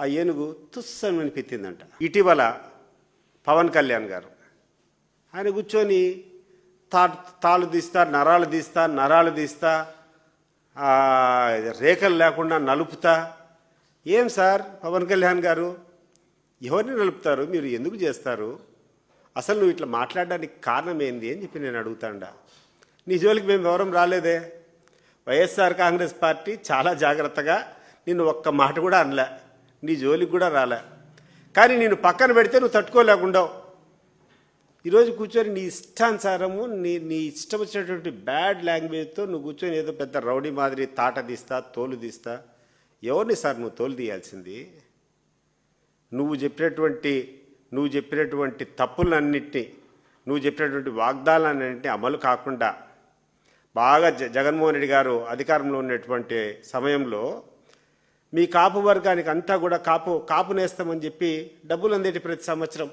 ఆ ఏనుగు తుస్సని అనిపించిందంట ఇటీవల పవన్ కళ్యాణ్ గారు. ఆయన కూర్చొని తా తాళ్ళు తీస్తా నరాలు తీస్తా నరాలు తీస్తా రేఖలు లేకుండా నలుపుతా. ఏం సార్ పవన్ కళ్యాణ్ గారు? ఎవరిని నలుపుతారు? మీరు ఎందుకు చేస్తారు? అసలు నువ్వు ఇట్లా మాట్లాడడానికి కారణం ఏంది అని చెప్పి నేను అడుగుతాండా. నీ జోలికి మేము వివరం రాలేదే? వైఎస్ఆర్ కాంగ్రెస్ పార్టీ చాలా జాగ్రత్తగా నిన్ను ఒక్క మాట కూడా అనలే. నీ జోలికి కూడా రాలే. కానీ నేను పక్కన పెడితే నువ్వు తట్టుకోలేకుండావు. ఈరోజు కూర్చొని నీ ఇష్టానుసారము నీ నీ ఇష్టం వచ్చినటువంటి బ్యాడ్ లాంగ్వేజ్తో నువ్వు కూర్చొని ఏదో పెద్ద రౌడీ మాదిరి తాట తీస్తా తోలు తీస్తా. ఎవరిని సార్ నువ్వు తోలు తీయాల్సింది? నువ్వు చెప్పినటువంటి నువ్వు చెప్పినటువంటి తప్పులన్నింటినీ నువ్వు చెప్పినటువంటి వాగ్దానాలన్నింటినీ అమలు కాకుండా బాగా జ జగన్మోహన్ రెడ్డి గారు అధికారంలో ఉన్నటువంటి సమయంలో మీ కాపు వర్గానికి అంతా కూడా కాపు కాపు నేస్తామని చెప్పి డబ్బులు అందేటి ప్రతి సంవత్సరం.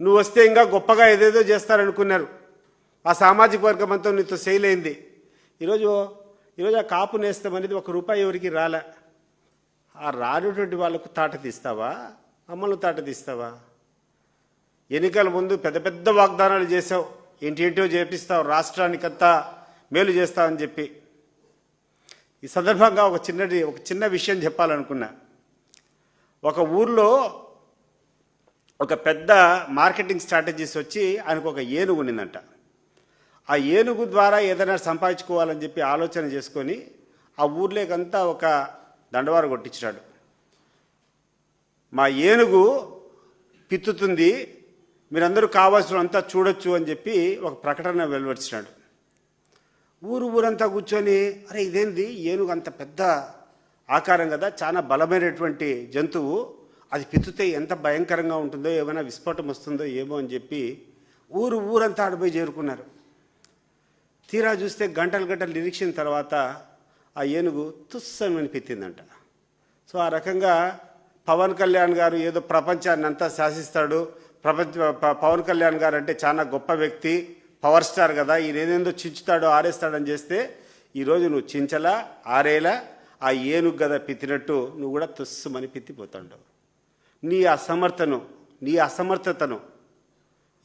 నువ్వు వస్తే ఇంకా గొప్పగా ఏదేదో చేస్తారనుకున్నారు. ఆ సామాజిక వర్గం అంతా నీతో చేయలేంది ఈరోజు ఈరోజు ఆ కాపు నేస్తం అనేది ఒక రూపాయి ఎవరికి రాలే? ఆ రానటువంటి వాళ్ళకు తాట తీస్తావా? అమ్మలు తాట తీస్తావా? ఎన్నికల ముందు పెద్ద పెద్ద వాగ్దానాలు చేసావు ఏంటేంటో చేపిస్తావు. రాష్ట్రానికంతా మేలు చేస్తావని చెప్పి. ఈ సందర్భంగా ఒక చిన్నది ఒక చిన్న విషయం చెప్పాలనుకున్నా. ఒక ఊర్లో ఒక పెద్ద మార్కెటింగ్ స్ట్రాటజీస్ వచ్చి ఆయనకు ఒక ఏనుగు ఉన్నిందంట. ఆ ఏనుగు ద్వారా ఏదైనా సంపాదించుకోవాలని చెప్పి ఆలోచన చేసుకొని ఆ ఊర్లోకంతా ఒక దండవారు కొట్టించాడు మా ఏనుగు పిత్తుతుంది మీరందరూ కావాల్సినంతా చూడొచ్చు అని చెప్పి ఒక ప్రకటన వెలువరిచినాడు. ఊరు ఊరంతా కూర్చొని అరే ఇదేంది? ఏనుగు అంత పెద్ద ఆకారం కదా చాలా బలమైనటువంటి జంతువు. అది పితితే ఎంత భయంకరంగా ఉంటుందో ఏమైనా విస్ఫోటం వస్తుందో ఏమో అని చెప్పి ఊరు ఊరంతా ఆడిపోయి చేరుకున్నారు. తీరా చూస్తే గంటలు గంటలు నిరీక్షణ తర్వాత ఆ ఏనుగు తుస్సమని పెట్టిందంట సో ఆ రకంగా పవన్ కళ్యాణ్ గారు ఏదో ప్రపంచాన్ని అంతా శాసిస్తాడు. ప్రపంచ పవన్ కళ్యాణ్ గారు అంటే చాలా గొప్ప వ్యక్తి. పవర్ స్టార్ కదా ఈయన ఏదేందో చించుతాడో ఆరేస్తాడని చేస్తే ఈరోజు నువ్వు చించలా ఆరేలా ఆ ఏనుగు కదా పిత్తినట్టు నువ్వు కూడా తుస్సుమని పిత్తిపోతాడు నీ అసమర్థను నీ అసమర్థతను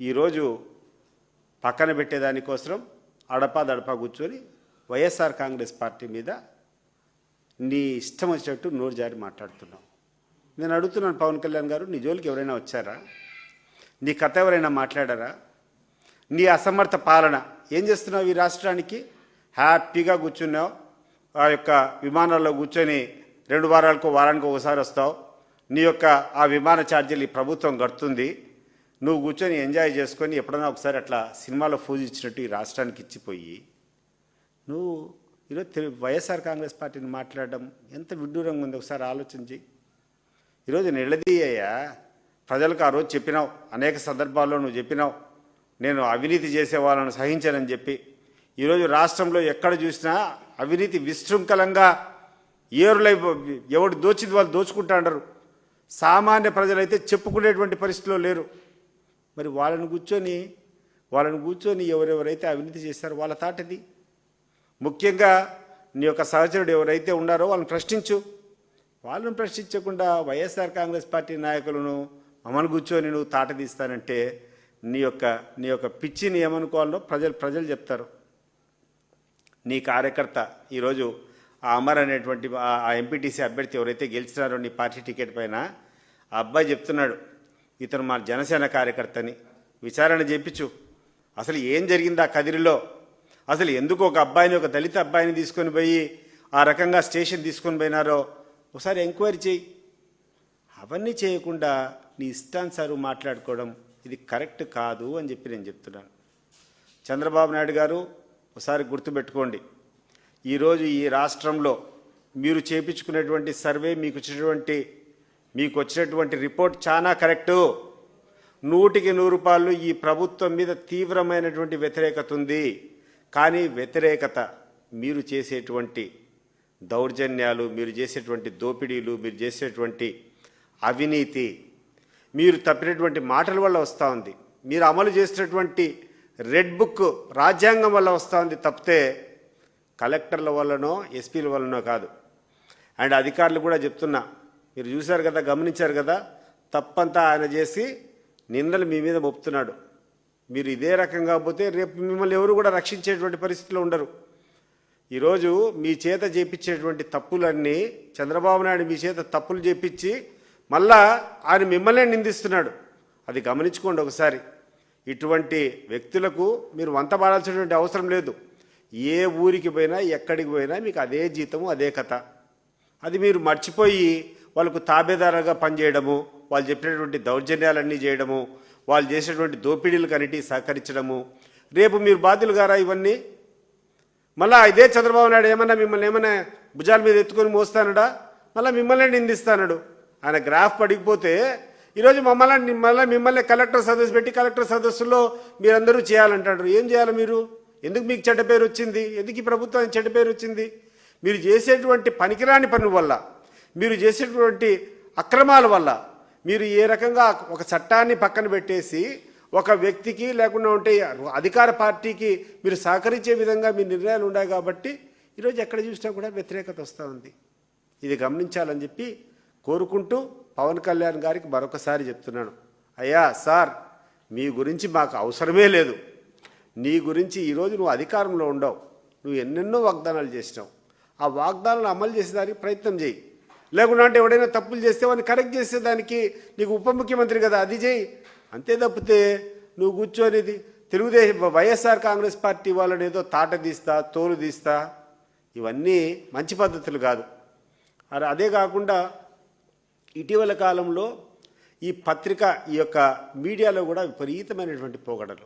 ఈరోజు పక్కన పెట్టేదానికోసం అడపా దడపా కూర్చొని వైఎస్ఆర్ కాంగ్రెస్ పార్టీ మీద నీ ఇష్టం వచ్చినట్టు నోరు జారి మాట్లాడుతున్నావు. నేను అడుగుతున్నాను పవన్ కళ్యాణ్ గారు నీ జోలికి ఎవరైనా వచ్చారా? నీ కథ ఎవరైనా మాట్లాడారా? నీ అసమర్థ పాలన. ఏం చేస్తున్నావు ఈ రాష్ట్రానికి? హ్యాపీగా కూర్చున్నావు. ఆ యొక్క విమానాల్లో కూర్చొని రెండు వారాలకు వారానికి ఒకసారి వస్తావు. నీ యొక్క ఆ విమాన ఛార్జీలు ఈ ప్రభుత్వం కడుతుంది. నువ్వు కూర్చొని ఎంజాయ్ చేసుకొని ఎప్పుడైనా ఒకసారి అట్లా సినిమాలో ఫూజ్ ఇచ్చినట్టు ఈ రాష్ట్రానికి ఇచ్చిపోయి. నువ్వు ఈరోజు తెలు- వైఎస్ఆర్ కాంగ్రెస్ పార్టీని మాట్లాడడం ఎంత విడ్డూరంగా ఉంది. ఒకసారి ఆలోచించి ఈరోజు నిలదీయ్యా ప్రజలకు ఆ రోజు చెప్పినావు. అనేక సందర్భాల్లో నువ్వు చెప్పినావు. నేను అవినీతి చేసే వాళ్ళను సహించనని చెప్పి ఈరోజు రాష్ట్రంలో ఎక్కడ చూసినా అవినీతి విశృంఖలంగా ఏరులై ఎవడు దోచింది వాళ్ళు దోచుకుంటా అంటారు. సామాన్య ప్రజలైతే చెప్పుకునేటువంటి పరిస్థితిలో లేరు. మరి వాళ్ళని కూర్చొని వాళ్ళని కూర్చొని ఎవరెవరైతే అవినీతి చేస్తారో వాళ్ళ తాటది. ముఖ్యంగా నీ యొక్క సహచరుడు ఎవరైతే ఉన్నారో వాళ్ళని ప్రశ్నించు. వాళ్ళని ప్రశ్నించకుండా వైఎస్ఆర్ కాంగ్రెస్ పార్టీ నాయకులను మమ్మల్ని కూర్చొని నువ్వు తాట తీస్తానంటే నీ యొక్క నీ యొక్క పిచ్చిని ఏమనుకోవాలో ప్రజలు ప్రజలు చెప్తారు. నీ కార్యకర్త ఈరోజు ఆ అమర్ అనేటువంటి ఆ- ఎంపీటీసీ అభ్యర్థి ఎవరైతే గెలిచినారో నీ పార్టీ టికెట్ పైన ఆ అబ్బాయి చెప్తున్నాడు ఇతను మా జనసేన కార్యకర్తని. విచారణ చేపించు అసలు ఏం జరిగింది ఆ కదిరిలో? అసలు ఎందుకు ఒక అబ్బాయిని ఒక దళిత అబ్బాయిని తీసుకొని పోయి ఆ రకంగా స్టేషన్ తీసుకొని పోయినారో? ఒకసారి ఎంక్వైరీ చేయి. అవన్నీ చేయకుండా నీ ఇష్టానుసారు మాట్లాడుకోవడం ఇది కరెక్ట్ కాదు అని చెప్పి నేను చెప్తున్నాను. చంద్రబాబు నాయుడు గారు ఒకసారి గుర్తుపెట్టుకోండి. ఈరోజు ఈ రాష్ట్రంలో మీరు చేపించుకునేటువంటి సర్వే మీకు వచ్చినటువంటి మీకు వచ్చినటువంటి రిపోర్ట్ చాలా కరెక్టు. నూటికి నూరు రూపాయలు ఈ ప్రభుత్వం మీద తీవ్రమైనటువంటి వ్యతిరేకత ఉంది. కానీ వ్యతిరేకత మీరు చేసేటువంటి దౌర్జన్యాలు మీరు చేసేటువంటి దోపిడీలు మీరు చేసేటువంటి అవినీతి మీరు తప్పినటువంటి మాటల వల్ల వస్తూ ఉంది. మీరు అమలు చేసినటువంటి రెడ్ బుక్ రాజ్యాంగం వల్ల వస్తూ ఉంది తప్పితే కలెక్టర్ల వల్లనో ఎస్పీల వల్లనో కాదు. అండ్ అధికారులు కూడా చెప్తున్నా మీరు చూశారు కదా గమనించారు కదా తప్పంతా ఆయన చేసి నిందలు మీ మీద మోపుతున్నాడు. మీరు ఇదే రకంగా పోతే రేపు మిమ్మల్ని ఎవరు కూడా రక్షించేటువంటి పరిస్థితిలో ఉండరు. ఈరోజు మీ చేత చేపించేటువంటి తప్పులన్నీ చంద్రబాబు నాయుడు మీ చేత తప్పులు చేపించి మళ్ళా ఆయన మిమ్మల్నే నిందిస్తున్నాడు. అది గమనించుకోండి ఒకసారి. ఇటువంటి వ్యక్తులకు మీరు వంత పాడాల్సినటువంటి అవసరం లేదు. ఏ ఊరికి పోయినా ఎక్కడికి పోయినా మీకు అదే జీతము అదే కథ. అది మీరు మర్చిపోయి వాళ్ళకు తాబేదారుగా పనిచేయడము వాళ్ళు చెప్పినటువంటి దౌర్జన్యాలన్నీ చేయడము వాళ్ళు చేసినటువంటి దోపిడీలు కనిటి సహకరించడము. రేపు మీరు బాధ్యులు గారా ఇవన్నీ? మళ్ళా ఇదే చంద్రబాబు నాయుడు ఏమన్నా మిమ్మల్ని ఏమైనా భుజాల మీద ఎత్తుకొని మోస్తానడా? మళ్ళీ మిమ్మల్ని నిందిస్తానడు. ఆయన గ్రాఫ్ పడిపోతే ఈరోజు మమ్మల్ని మళ్ళీ మిమ్మల్ని కలెక్టర్ సదస్సు పెట్టి కలెక్టర్ సదస్సులో మీరందరూ చేయాలంటారు. ఏం చేయాలి మీరు? ఎందుకు మీకు చెడ్డ పేరు వచ్చింది? ఎందుకు ఈ ప్రభుత్వానికి చెడ్డ పేరు వచ్చింది? మీరు చేసేటువంటి పనికిరాని పనుల వల్ల మీరు చేసేటువంటి అక్రమాల వల్ల మీరు ఏ రకంగా ఒక చట్టాన్ని పక్కన పెట్టేసి ఒక వ్యక్తికి లేకుండా ఉంటే అధికార పార్టీకి మీరు సహకరించే విధంగా మీ నిర్ణయాలు ఉన్నాయి కాబట్టి ఈరోజు ఎక్కడ చూసినా కూడా వ్యతిరేకత వస్తూ ఉంది. ఇది గమనించాలని చెప్పి కోరుకుంటూ పవన్ కళ్యాణ్ గారికి మరొకసారి చెప్తున్నాను. అయ్యా సార్ మీ గురించి మాకు అవసరమే లేదు. నీ గురించి ఈరోజు నువ్వు అధికారంలో ఉండవు. నువ్వు ఎన్నెన్నో వాగ్దానాలు చేసినావు. ఆ వాగ్దానాలు అమలు చేసేదానికి ప్రయత్నం చేయి. లేకుండా అంటే ఎవడైనా తప్పులు చేస్తే వాడిని కరెక్ట్ చేసేదానికి నీకు ఉప ముఖ్యమంత్రి కదా అది చేయి. అంతే తప్పితే నువ్వు కూర్చొనిది తెలుగుదేశం వైఎస్ఆర్ కాంగ్రెస్ పార్టీ వాళ్ళని ఏదో తాట తీస్తా తోలు తీస్తా ఇవన్నీ మంచి పద్ధతులు కాదు. అదే కాకుండా ఇటీవల కాలంలో ఈ పత్రిక ఈ యొక్క మీడియాలో కూడా విపరీతమైనటువంటి పోగడలు.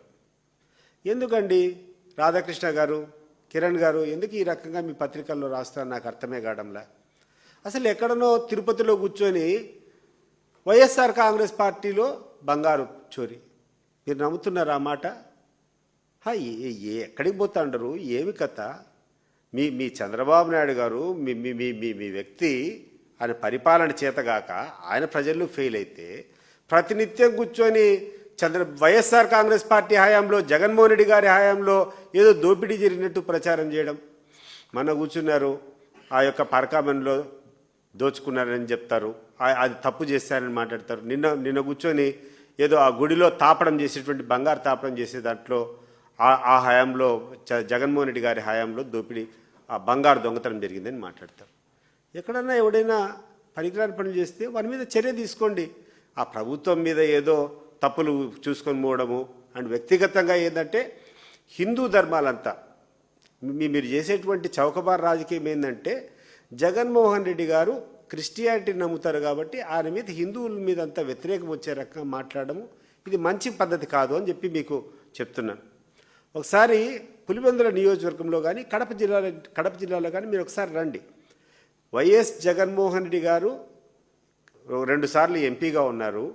ఎందుకండి? రాధాకృష్ణ గారు కిరణ్ గారు ఎందుకు ఈ రకంగా మీ పత్రికల్లో రాస్తారని నాకు అర్థమే కావడంలా? అసలు ఎక్కడనో తిరుపతిలో కూర్చొని వైఎస్ఆర్ కాంగ్రెస్ పార్టీలో బంగారు చోరీ. మీరు నమ్ముతున్నారా ఆ మాట? ఏ ఎక్కడికి ఎక్కడికి పోతాండరు ఏమి కథ? మీ మీ చంద్రబాబు నాయుడు గారు మీ మీ మీ మీ వ్యక్తి ఆయన పరిపాలన చేతగాక ఆయన ప్రజల్లో ఫెయిల్ అయితే ప్రతినిత్యం కూర్చొని చంద్ర వైఎస్ఆర్ కాంగ్రెస్ పార్టీ హయాంలో జగన్మోహన్ రెడ్డి గారి హయాంలో ఏదో దోపిడీ జరిగినట్టు ప్రచారం చేయడం. మన కూర్చున్నారు ఆ యొక్క పరకామన్లో దోచుకున్నారని చెప్తారు. అది తప్పు చేశారని మాట్లాడతారు. నిన్న నిన్న కూర్చొని ఏదో ఆ గుడిలో తాపడం చేసేటువంటి బంగారు తాపడం చేసే దాంట్లో ఆ- ఆ హయాంలో జగన్మోహన్ రెడ్డి గారి హయాంలో దోపిడీ ఆ బంగారు దొంగతనం జరిగిందని మాట్లాడతారు. ఎక్కడన్నా ఎవడైనా పనికిరాని పనులు చేస్తే వారి మీద చర్య తీసుకోండి. ఆ ప్రభుత్వం మీద ఏదో తప్పులు చూసుకొని పోవడము అండ్ వ్యక్తిగతంగా ఏంటంటే హిందూ ధర్మాలంతా. మీ మీరు చేసేటువంటి చౌకబార్ రాజకీయం ఏంటంటే జగన్మోహన్ రెడ్డి గారు క్రిస్టియానిటీని నమ్ముతారు కాబట్టి ఆయన మీద హిందువుల మీద అంత వ్యతిరేకం వచ్చే రకంగా మాట్లాడము. ఇది మంచి పద్ధతి కాదు అని చెప్పి మీకు చెప్తున్నాను. ఒకసారి పులివెందుల నియోజకవర్గంలో కానీ కడప జిల్లాలో కడప జిల్లాలో కానీ మీరు ఒకసారి రండి. వైఎస్ జగన్మోహన్ రెడ్డి గారు రెండుసార్లు ఎంపీగా ఉన్నారు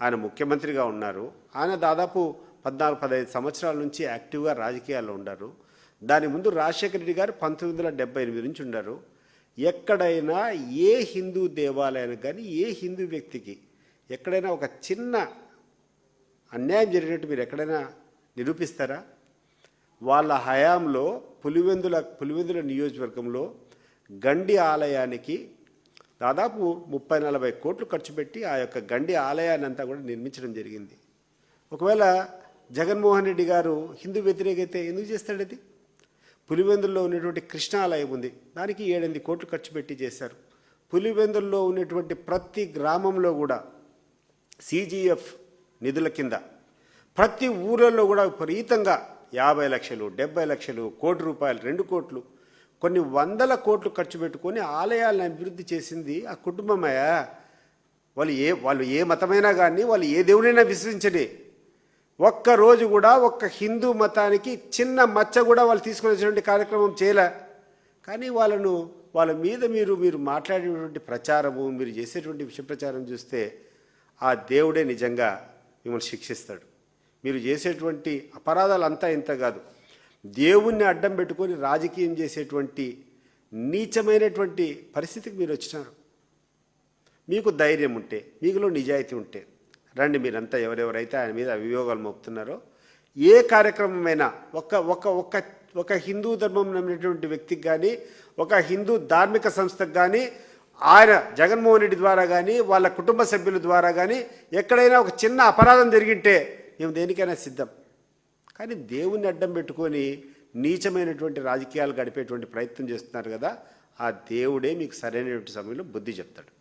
ఆయన ముఖ్యమంత్రిగా ఉన్నారు. ఆయన దాదాపు పద్నాలుగు పదహైదు సంవత్సరాల నుంచి యాక్టివ్గా రాజకీయాల్లో ఉన్నారు దాని ముందు రాజశేఖర రెడ్డి గారు పంతొమ్మిది వందల డెబ్బై ఎనిమిది నుంచి ఉన్నారు ఎక్కడైనా ఏ హిందూ దేవాలయానికి కానీ ఏ హిందూ వ్యక్తికి ఎక్కడైనా ఒక చిన్న అన్యాయం జరిగినట్టు మీరు ఎక్కడైనా నిరూపిస్తారా? వాళ్ళ హయాంలో పులివెందుల పులివెందుల నియోజకవర్గంలో గండి ఆలయానికి దాదాపు ముప్పై నలభై కోట్లు ఖర్చు పెట్టి ఆ యొక్క గండి ఆలయాన్ని అంతా కూడా నిర్మించడం జరిగింది. ఒకవేళ జగన్మోహన్ రెడ్డి గారు హిందూ వ్యతిరేకత ఎందుకు చేస్తాడు అది పులివెందుల్లో ఉన్నటువంటి కృష్ణాలయం ఉంది. దానికి ఏడెనిమిది కోట్లు ఖర్చు పెట్టి చేశారు. పులివెందుల్లో ఉన్నటువంటి ప్రతి గ్రామంలో కూడా సిజిఎఫ్ నిధుల కింద ప్రతి ఊళ్ళల్లో కూడా విపరీతంగా యాభై లక్షలు డెబ్బై లక్షలు కోటి రూపాయలు రెండు కోట్లు కొన్ని వందల కోట్లు ఖర్చు పెట్టుకొని ఆలయాలను అభివృద్ధి చేసింది ఆ కుటుంబమయ్యా. వాళ్ళు ఏ వాళ్ళు ఏ మతమైనా కానీ వాళ్ళు ఏ దేవుడైనా విశ్వసించని. ఒక్క రోజు కూడా ఒక్క హిందూ మతానికి చిన్న మచ్చ కూడా వాళ్ళు తీసుకొని వచ్చినటువంటి కార్యక్రమం చేయలే. కానీ వాళ్ళను వాళ్ళ మీద మీరు మీరు మాట్లాడేటువంటి ప్రచారము మీరు చేసేటువంటి విషప్రచారం చూస్తే ఆ దేవుడే నిజంగా మిమ్మల్ని శిక్షిస్తాడు. మీరు చేసేటువంటి అపరాధాలు అంతా ఇంత కాదు. దేవుణ్ణి అడ్డం పెట్టుకొని రాజకీయం చేసేటువంటి నీచమైనటువంటి పరిస్థితికి మీరు వచ్చినారు. మీకు ధైర్యం ఉంటే మీకులో నిజాయితీ ఉంటే రండి మీరంతా ఎవరెవరైతే ఆయన మీద అభియోగాలు మోపుతున్నారో ఏ కార్యక్రమమైనా ఒక ఒక ఒక ఒక హిందూ ధర్మం నమ్మినటువంటి వ్యక్తికి కానీ ఒక హిందూ ధార్మిక సంస్థకు కానీ ఆయన జగన్మోహన్ రెడ్డి ద్వారా కానీ వాళ్ళ కుటుంబ సభ్యుల ద్వారా కానీ ఎక్కడైనా ఒక చిన్న అపరాధం జరిగింటే మేము దేనికైనా సిద్ధం. కానీ దేవుణ్ణి అడ్డం పెట్టుకొని నీచమైనటువంటి రాజకీయాలు గడిపేటువంటి ప్రయత్నం చేస్తున్నారు కదా ఆ దేవుడే మీకు సరైనటువంటి సమయంలో బుద్ధి చెప్తాడు.